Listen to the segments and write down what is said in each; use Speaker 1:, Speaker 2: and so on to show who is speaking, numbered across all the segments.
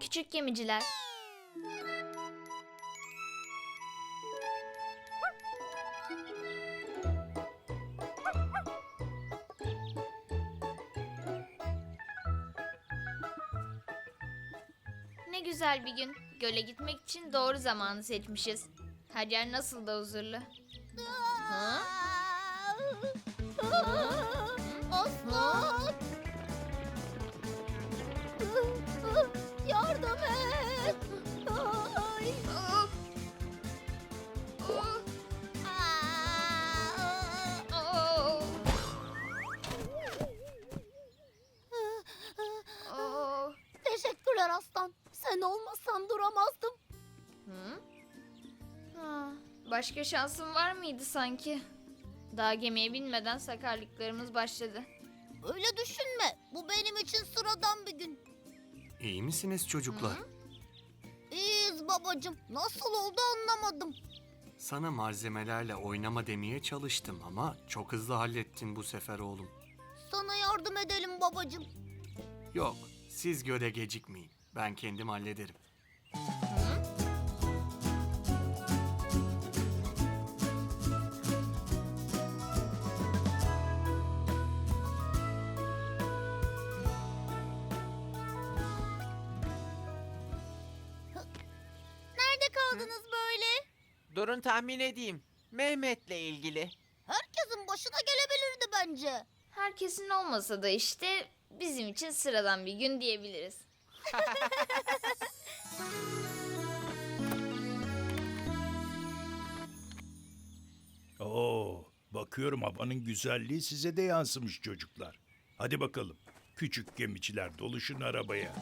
Speaker 1: Küçük gemiciler. Ne güzel bir gün. Göle gitmek için doğru zamanı seçmişiz. Her yer nasıl da huzurlu. Ha?
Speaker 2: Aslan! Yardım et! Ay! Teşekkürler aslan. Sen olmasan duramazdım.
Speaker 1: Hı? Ha, başka şansın var mıydı sanki? Daha gemiye binmeden sakarlıklarımız başladı.
Speaker 2: Öyle düşünme. Bu benim için sıradan.
Speaker 3: İyi misiniz çocuklar?
Speaker 2: İyiyiz babacığım. Nasıl oldu anlamadım.
Speaker 3: Sana malzemelerle oynama demeye çalıştım ama çok hızlı hallettin bu sefer oğlum.
Speaker 2: Sana yardım edelim babacığım.
Speaker 3: Yok, siz göle gecikmeyin. Ben kendim hallederim.
Speaker 4: Durun tahmin edeyim. Mehmet'le ilgili.
Speaker 2: Herkesin başına gelebilirdi bence.
Speaker 1: Herkesin olmasa da işte bizim için sıradan bir gün diyebiliriz.
Speaker 5: Oo, bakıyorum havanın güzelliği size de yansımış çocuklar. Hadi bakalım. Küçük gemiciler doluşun arabaya.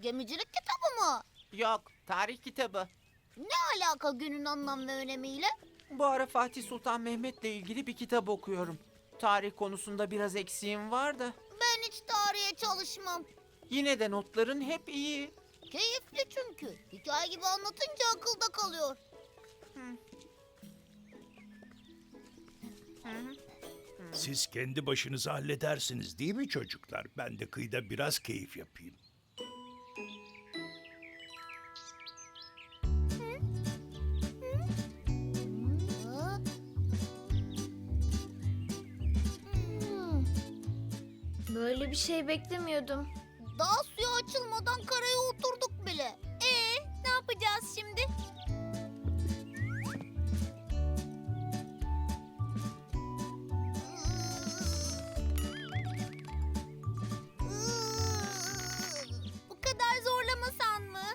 Speaker 2: Gemicilik kitabı mı?
Speaker 4: Yok, tarih kitabı.
Speaker 2: Ne alaka günün anlam ve önemiyle?
Speaker 4: Bu ara Fatih Sultan Mehmet'le ilgili bir kitap okuyorum. Tarih konusunda biraz eksiğim var da.
Speaker 2: Ben hiç tarihe çalışmam.
Speaker 4: Yine de notların hep iyi.
Speaker 2: Keyifli çünkü. Hikaye gibi anlatınca akılda kalıyor.
Speaker 5: Siz kendi başınıza halledersiniz değil mi çocuklar? Ben de kıyıda biraz keyif yapayım.
Speaker 1: Böyle bir şey beklemiyordum.
Speaker 2: Daha suya açılmadan karaya oturduk bile. Ee, ne yapacağız şimdi? Bu kadar zorlamasan mı?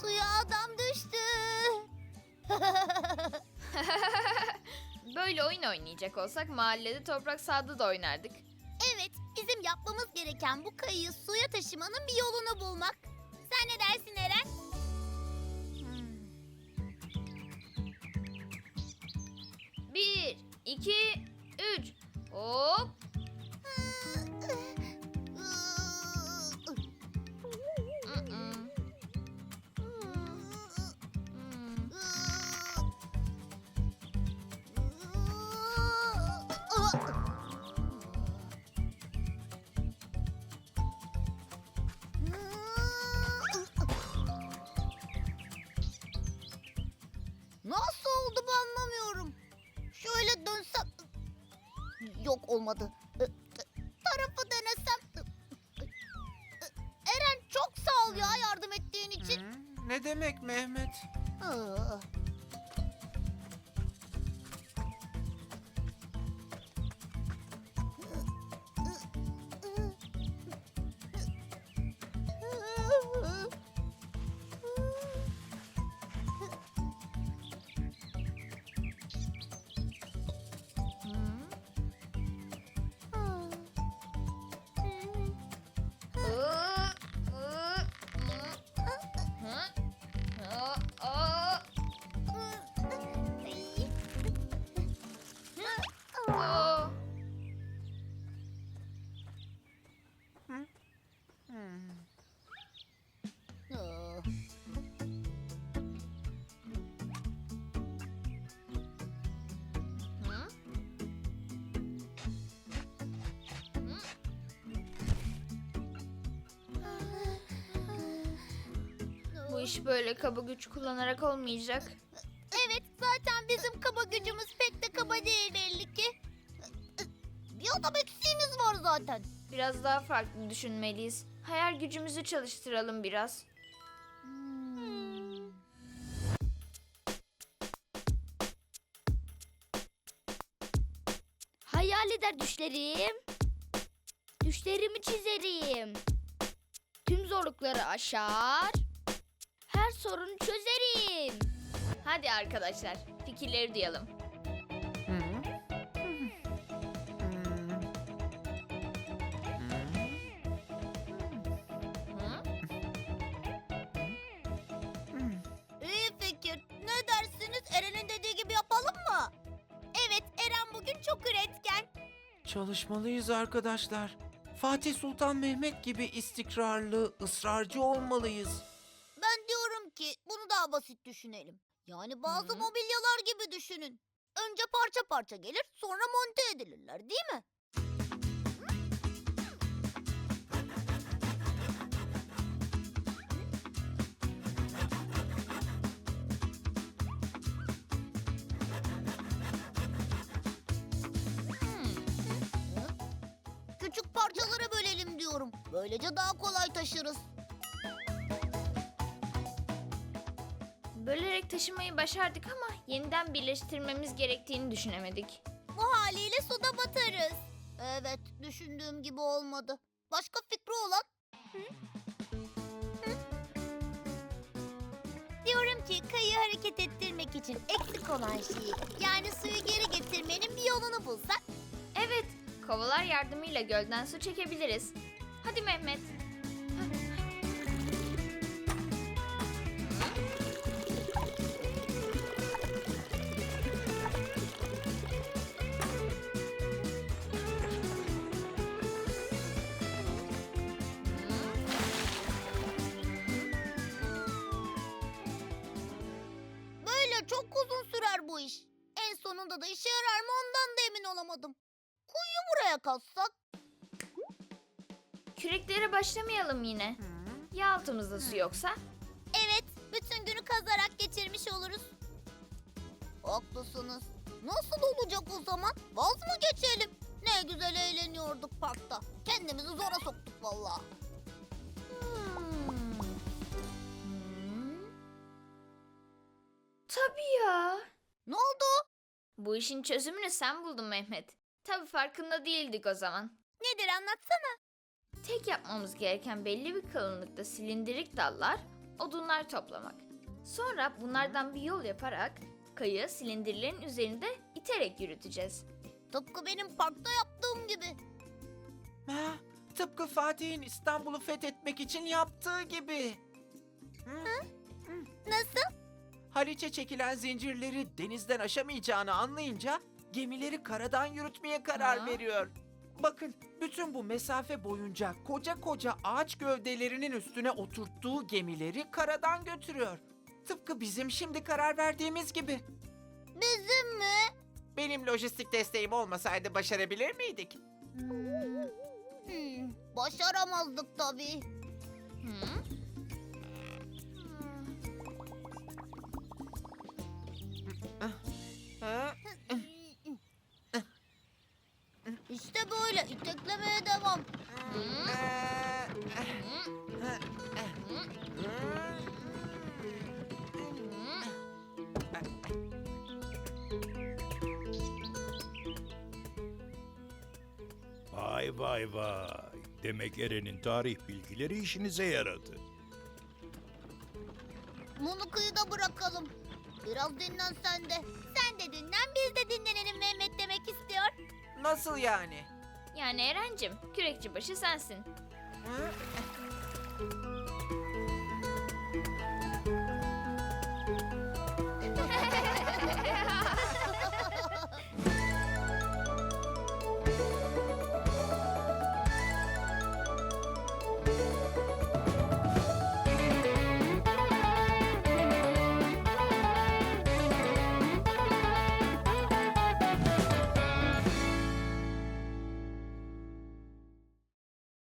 Speaker 2: Suya adam düştü.
Speaker 1: Oyun oynayacak olsak mahallede toprak sahada da oynardık.
Speaker 2: Evet, bizim yapmamız gereken bu kayıyı suya taşımanın bir yolunu bulmak. Sen ne dersin Eren?
Speaker 1: Bir, iki, üç. Hop.
Speaker 2: Olmadı. Tarafı denesem... Eren çok sağ ol ya yardım ettiğin için.
Speaker 4: Ne demek Mehmet?
Speaker 2: Aa,
Speaker 1: iş böyle kaba güç kullanarak olmayacak.
Speaker 2: Evet zaten bizim kaba gücümüz pek de kaba değil belli ki. Bir adam eksiğimiz var zaten.
Speaker 1: Biraz daha farklı düşünmeliyiz. Hayal gücümüzü çalıştıralım biraz.
Speaker 6: Hayal eder düşlerim. Düşlerimi çizerim. Tüm zorlukları aşar. Sorunu çözerim.
Speaker 1: Hadi arkadaşlar, fikirleri duyalım. Hı?
Speaker 2: İyi fikir. Ne dersiniz? Eren'in dediği gibi yapalım mı? Evet Eren bugün çok üretken.
Speaker 4: Çalışmalıyız arkadaşlar. Fatih Sultan Mehmet gibi istikrarlı, ısrarcı olmalıyız.
Speaker 2: Daha basit düşünelim. Yani bazı
Speaker 1: Hı.
Speaker 2: mobilyalar gibi düşünün. Önce parça parça gelir sonra monte edilirler değil mi? Küçük parçalara bölelim diyorum. Böylece daha kolay taşırız.
Speaker 1: Bölerek taşımayı başardık ama yeniden birleştirmemiz gerektiğini düşünemedik.
Speaker 2: Bu haliyle suda batarız. Evet, düşündüğüm gibi olmadı. Başka fikri olan? Hı? Hı? Diyorum ki kayığı hareket ettirmek için eksik olan şeyi yani suyu geri getirmenin bir yolunu bulsak.
Speaker 1: Evet, kovalar yardımıyla gölden su çekebiliriz. Hadi Mehmet.
Speaker 2: İş. En sonunda da işe yarar mı ondan da emin olamadım. Kuyuyu buraya kazsak.
Speaker 1: Küreklere başlamayalım yine. Ya altımızda su yoksa?
Speaker 2: Evet, bütün günü kazarak geçirmiş oluruz. Haklısınız. Nasıl olacak o zaman? Vaz mı geçelim? Ne güzel eğleniyorduk parkta. Kendimizi zora soktuk vallahi.
Speaker 1: Bu işin çözümünü sen buldun Mehmet. Tabii farkında değildik o zaman.
Speaker 2: Nedir anlatsana.
Speaker 1: Tek yapmamız gereken belli bir kalınlıkta silindirik dallar, odunlar toplamak. Sonra bunlardan bir yol yaparak kayığı silindirlerin üzerinde iterek yürüteceğiz.
Speaker 2: Tıpkı benim parkta yaptığım gibi.
Speaker 4: Ha, tıpkı Fatih'in İstanbul'u fethetmek için yaptığı gibi.
Speaker 2: Nasıl?
Speaker 4: Haliç'e çekilen zincirleri denizden aşamayacağını anlayınca gemileri karadan yürütmeye karar
Speaker 1: Ha?
Speaker 4: veriyor. Bakın bütün bu mesafe boyunca koca koca ağaç gövdelerinin üstüne oturttuğu gemileri karadan götürüyor. Tıpkı bizim şimdi karar verdiğimiz gibi.
Speaker 2: Bizim mi?
Speaker 4: Benim lojistik desteğim olmasaydı başarabilir miydik?
Speaker 2: Hmm, başaramazdık tabii.
Speaker 1: Hı?
Speaker 2: İşte böyle iteklemeye devam.
Speaker 5: Vay vay vay. Demek Eren'in tarih bilgileri işinize yaradı.
Speaker 2: Bunu kıyıda bırakalım. Biraz dinlen sen de. Sen de dinlen biz de dinlenelim Mehmet demek istiyor.
Speaker 4: Nasıl yani?
Speaker 1: Yani Erencim, kürekçi başı sensin.
Speaker 4: Hı?